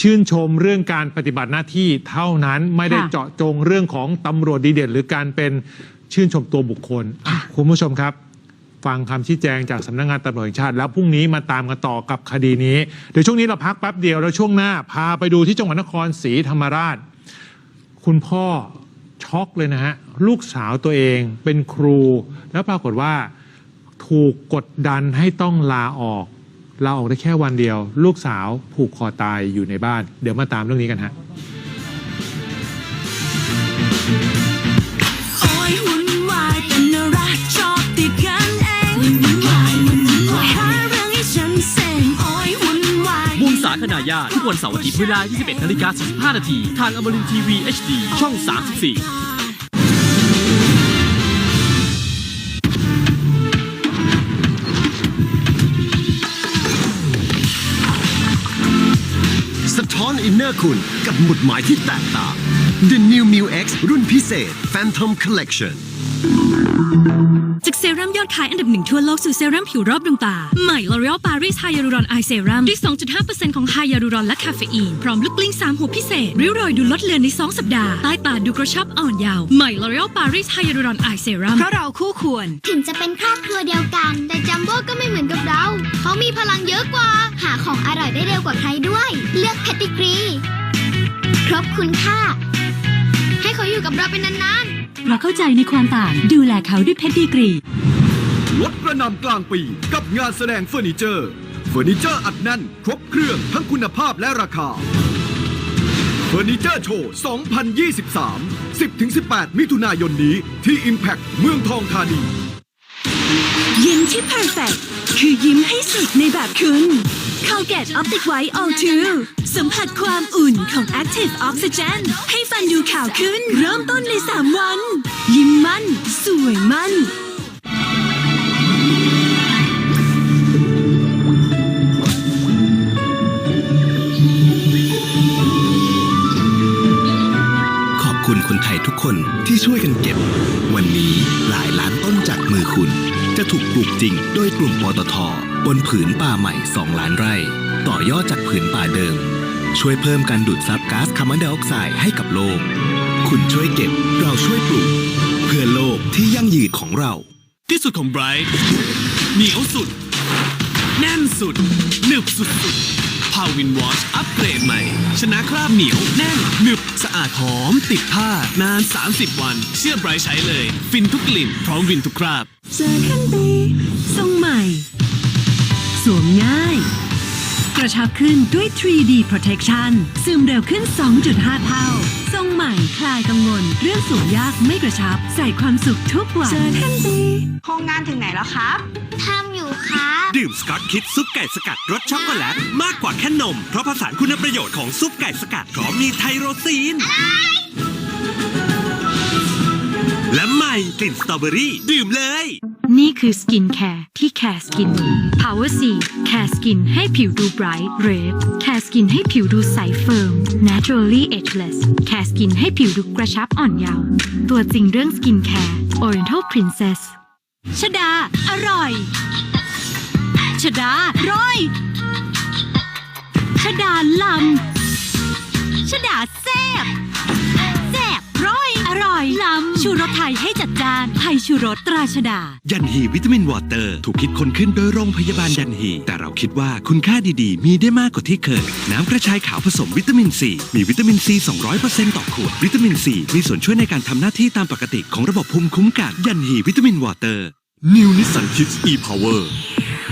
ชื่นชมเรื่องการปฏิบัติหน้าที่เท่านั้นไม่ได้ค่ะ เจาะจงเรื่องของตำรวจดีเด่น หรือการเป็นชื่นชมตัวบุคคลอะคุณผู้ชมครับ ฟังคำชี้แจงจากสำนักงานตำรวจแห่งชาติ แล้วพรุ่งนี้มาตามกันต่อกับคดีนี้ เดี๋ยวช่วงนี้เราพักแป๊บเดียวแล้วช่วงหน้าพาไปดูที่จังหวัดนครศรีธรรมราช คุณพ่อช็อกเลยนะฮะ ลูกสาวตัวเองเป็นครู แล้วปรากฏว่าถูกกดดันให้ต้องลาออก ลาออกได้แค่วันเดียว ลูกสาวผูกคอตายอยู่ในบ้าน เดี๋ยวมาตามเรื่องนี้กันฮะ โอ้ยวุ่นวายเป็นอะไรชอบติดกันเองวุ่นวายวุ่นวายหาเรื่องให้ฉันเซ็งโอ้ยวุ่นวาย วงศาคณาญาติทุกวันเสาร์อาทิตย์เวลา 21นาฬิกา45นาทีทางอมรินทีวี HD ช่อง 34 อินเนอร์คุณกับหมุดหมายที่แตกต่าง The New m u X รุ่นพิเศษ Phantom Collection จากเซรั่มยอดขายอันดับหนึ่งทั่วโลกสู่เซรั่มผิวรอบดวงตา ใหม่ L'Oreal Paris Hyaluron Eye Serum ด้วย 2.5%ของไฮยาลูรอนและคาเฟอีน พร้อมลูกกลิ้ง3หัวพิเศษ ริ้วรอยดูลดเลือนใน 2 สัปดาห์ ใต้ตาดูกระชับอ่อนเยาว์ใหม่ L'Oreal Paris Hyaluron Eye Serum เพราะเราคู่ควร ถึงจะเป็นครอบครัวเดียวกัน แต่จัมโบ้ก็ไม่เหมือนกับเรา เขามีพลังเยอะกว่า หาของอร่อยได้เร็วกว่าใครด้วย เลือกแพตติกรีครบคุณค่าให้ เขาอยู่กับเราเป็นนานๆเพราะเข้าใจในความต่างดูแลเขาด้วยเพชรดีกรี ลดกระหนำกลางปีกับงานแสดงเฟอร์นิเจอร์ เฟอร์นิเจอร์อัดแน่น ครบเครื่องทั้งคุณภาพและราคา เฟอร์นิเจอร์โชว์ 2023 10-18 มิถุนายนนี้ที่ Impact เมืองทองธานี ยิ้มที่ perfect คือยิ้มให้สุดในแบบคุณ Colgate Optic White All 2สัมผัสความอุ่นของ Active Oxygen ให้ฟันดูขาวขึ้น เริ่มต้นใน 3 วัน ยิ้มมั่น สวยมั่น ขอบคุณคนไทยทุกคนที่ช่วยกันเก็บ วันนี้หลายล้านต้นจากมือคุณ จะถูกปลูกจริงโดยกลุ่มปตทบนผืนป่าใหม่ 2 ล้านไร่ ต่อยอดจากผืนป่าเดิม ช่วยเพิ่มการดูดซับก๊าซคาร์บอนไดออกไซด์ให้กับโลก คุณช่วยเก็บเราช่วยปลูก เพื่อโลกที่ยั่งยืนของเรา ที่สุดของไบรท์เหนียวสุด แน่นสุดหนึบสุดสุด พาวินวอชอัปเกรดใหม่ ชนะคราบเหนียวแน่นหนึบสะอาดหอม ติดผ้านาน 30 วัน เชื่อไบรท์ใช้เลย ฟินทุกกลิ่น พร้อมวินทุกคราบเจอกันดีทรงใหม่ สวมง่าย กระชับขึ้นด้วย 3D Protection ซึมเร็วขึ้น 2.5 เท่า ทรงใหม่คลายกังวล เรื่องสวมยากไม่กระชับ ใส่ความสุขทุกวันเจอกันดีโครงงานถึงไหนแล้วครับทำอยู่ ครับ ดื่มสกอตคิดซุปไก่สกัดรสช็อกโกแลตมากกว่าแค่นม เพราะผสานคุณประโยชน์ของซุปไก่สกัดพร้อมมีไทโรซีน และใหม่กลิ่นสตรอเบอรี่ ดื่มเลย นี่คือสกินแคร์ที่แคร์สกิน Power C แคร์สกินให้ผิวดูไบรท์เรดแคร์สกินให้ผิวดูใสเฟิร์ม Naturally Ageless แคร์สกินให้ผิวดูกระชับอ่อนเยาว์ตัวจริงเรื่องสกินแคร์ Oriental Princess ชดา อร่อย ชดาร้อยชดาลำชดาแซ่บแซ่บร้อยอร่อยลำชูรสไทยให้จัดจานไทยชูรสตราชดา ยันฮีวิตามินวอเตอร์ ถูกคิดค้นขึ้นโดยโรงพยาบาลยันฮี แต่เราคิดว่าคุณค่าดีๆ มีได้มากกว่าที่เคย น้ำกระชายขาวผสมวิตามินซีมีวิตามินซี 200%ต่อขวดวิตามินซีมีส่วนช่วยในการทำหน้าที่ตามปกติของระบบภูมิคุ้มกันยันฮีวิตามินวอเตอร์ New Nissan Kicks e-Power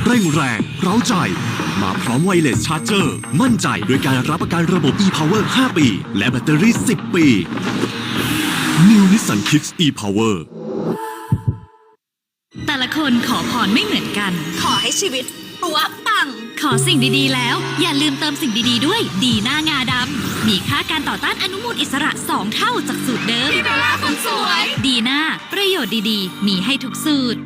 เร่งแรงเร้าใจ มาพร้อมไวเลสชาร์เจอร์ มั่นใจโดยการรับประกันระบบ e-Power 5 ปี และแบตเตอรี่ 10 ปี New Nissan Kicks e-Power แต่ละคนขอพรไม่เหมือนกัน ขอให้ชีวิตปัวปัง ขอสิ่งดีๆแล้ว อย่าลืมเติมสิ่งดีๆด้วย ดีหน้างาดำ มีค่าการต่อต้านอนุมูลอิสระ 2 เท่าจากสูตรเดิมพี่เบลล่าคนสวย ดีหน้าประโยชน์ดีๆ มีให้ทุกสูตร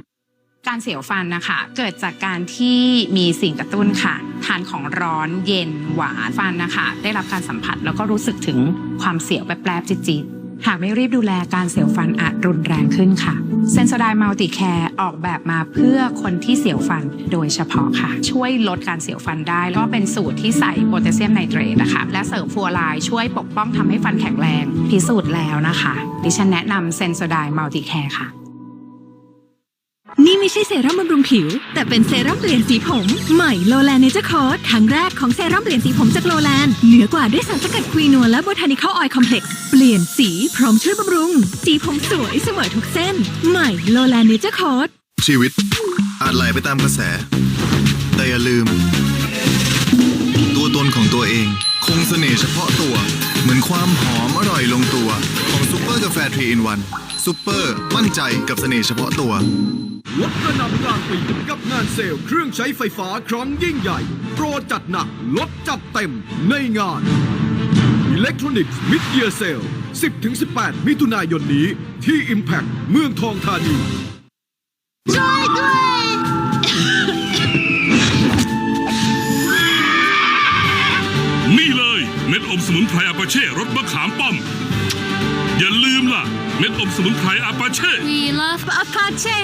การเสียวฟันนะคะ เกิดจากการที่มีสิ่งกระตุ้นค่ะ ทานของร้อนเย็นหวานฟันนะคะ ได้รับการสัมผัสแล้วก็รู้สึกถึงความเสียวแปรบๆจิตๆหากไม่รีบดูแลการเสียวฟันอาจรุนแรงขึ้นค่ะเซน o ไดมัลติแคร์ออกแบบมาเพื่อคนที่เสียวฟันโดยเฉพาะค่ะ ช่วยลดการเสียวฟันได้ แล้วก็เป็นสูตรที่ใส่โพแทสเซียมไนเตรตนะคะ และเสริมฟลูออไรด์ช่วยปกป้องทำให้ฟันแข็งแรง พิสูจน์แล้วนะคะ ดิฉันแนะนำเซน o ไดมัลติแคร์ค่ะ ไม่ใช่เซรั่มบำรุงผิว แต่เป็นเซรั่มเปลี่ยนสีผม ใหม่โลแลนเนเจอร์คอร์สครั้งแรกของเซรั่มเปลี่ยนสีผมจากโลแลนเหนือกว่าด้วยสารสกัดควีนัวและโบทานิคอลออยล์คอมเพล็กซ์เปลี่ยนสีพร้อมช่วยบำรุง สีผมสวยเสมอทุกเส้น ใหม่โลแลนเนเจอร์คอร์สชีวิต อาจไหลไปตามกระแส แต่อย่าลืม ตัวตนของตัวเอง คงเสน่ห์เฉพาะตัว เหมือนความหอมอร่อยลงตัว ของซุปเปอร์กาแฟทรีอินวันซุปเปอร์มั่นใจกับเสน่ห์เฉพาะตัว ลดกระหน่ำกลางปีกับงานเซลล์เครื่องใช้ไฟฟ้าครั้งยิ่งใหญ่ โปรจัดหนักลดจัดเต็มในงาน Electronics Mid Year Sale 10-18 มิถุนายนนี้ที่ Impact เมืองทองธานีช่วยด้วยนี่เลย เม็ดอมสมุนไพรอาปาเช่รสมะขามป้อม อย่าลืมล่ะ เม็ดอมสมุนไพรอาปาเช่ We love Apache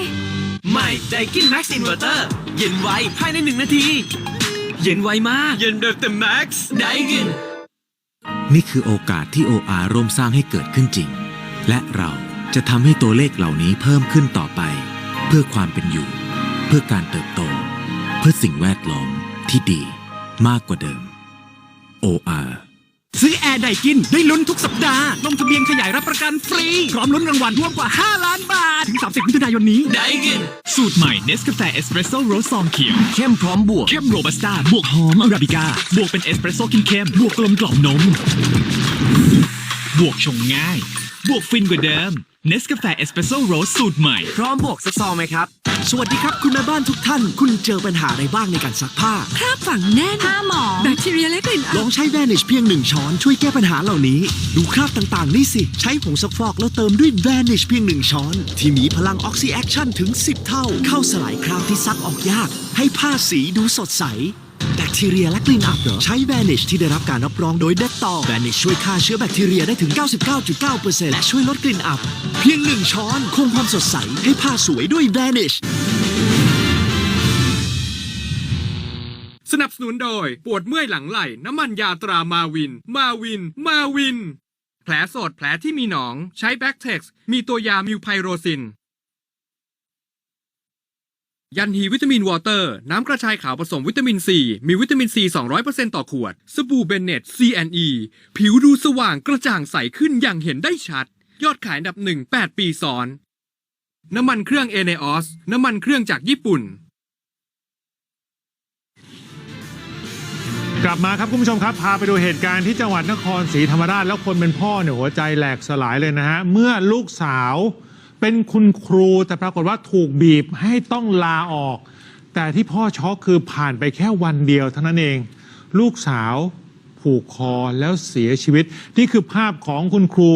ใหม่ไดกินแม็กซ์อินเวอร์เตอร์เย็นไวภายในหนึ่งนาที เย็นไวมาก เย็นแบบเต็มแม็กซ์ไดกิน นี่คือโอกาสที่ OR ร่วมสร้างให้เกิดขึ้นจริง และเราจะทำให้ตัวเลขเหล่านี้เพิ่มขึ้นต่อไป เพื่อความเป็นอยู่ เพื่อการเติบโต เพื่อสิ่งแวดล้อมที่ดีมากกว่าเดิม OR ซื้อแอ ร์ไดกิน ได้ลุ้นทุกสัปดาห์ ลงทะเบียนขยายรับประกันฟรี พร้อมลุ้นรางวัลรวมกว่า 5 ล้านบาท ถึง 30มิถุนายนนี้ ไดกิน สูตรใหม่เนสกาแฟเอสเปรสโซ่โรสซองเขียว เข้มพร้อมบวก เข้มโรบัสต้า บวกหอมอาราบิก้า บวกเป็นเอสเปรสโซ่เข้มๆ บวกกลมกล่อมนม บวกชงง่าย บวกฟินกว่าเดิม เนสกาแฟเอสเปรสโซ่โรสสูตรใหม่ พร้อมบวกสักซองไหมครับ สวัสดีครับคุณแม่บ้านทุกท่าน คุณเจอปัญหาอะไรบ้างในการซักผ้า คราบฝังแน่นผ้าหมอแบคทีเรียและกลิ่นอัลบองใช้ Vanish เพียงหนึ่งช้อนช่วยแก้ปัญหาเหล่านี้ ดูคราบต่างๆ นี่สิ ใช้ผงซักฟอกแล้วเติมด้วย Vanish เพียงหนึ่งช้อน ที่มีพลังออกซิแอคชั่นถึง 10 เท่า เข้าสลายคราบที่ซักออกยาก ให้ผ้าสีดูสดใส แบคทีเรียและกลิ่นอับเหรอ ใช้ Vanish ที่ได้รับการรับรองโดย Dettol Vanish ช่วยฆ่าเชื้อแบคทีเรียได้ถึง 99.9%และช่วยลดกลิ่นอับ เพียงหนึ่งช้อนคงความสดใสให้ผ้าสวยด้วย Vanish สนับสนุนโดย ปวดเมื่อยหลังไหล่น้ำมันยาตรามาวิน มาวิน มาวิน แผลสดแผลที่มีหนอง ใช้แบ็กเท็กซ์มีตัวยามิวไพโรซิน ยันฮีวิตามินวอเตอร์ น้ำกระชายขาวผสมวิตามินซี มีวิตามินซี 200%ต่อขวด สบู่เบนเน็ต CNE ผิวดูสว่างกระจ่างใสขึ้นอย่างเห็นได้ชัด ยอดขายอันดับหนึ่ง8ปีซ้อน น้ำมันเครื่องเอเนออสน้ำมันเครื่องจากญี่ปุ่น กลับมาครับคุณผู้ชมครับ พาไปดูเหตุการณ์ที่จังหวัดนครศรีธรรมราชแล้วคนเป็นพ่อเนี่ยหัวใจแหลกสลายเลยนะฮะเมื่อลูกสาว เป็นคุณครูแต่ปรากฏว่าถูกบีบให้ต้องลาออก แต่ที่พ่อช็อกคือผ่านไปแค่วันเดียวเท่านั้นเอง ลูกสาวผูกคอแล้วเสียชีวิต นี่คือภาพของคุณครู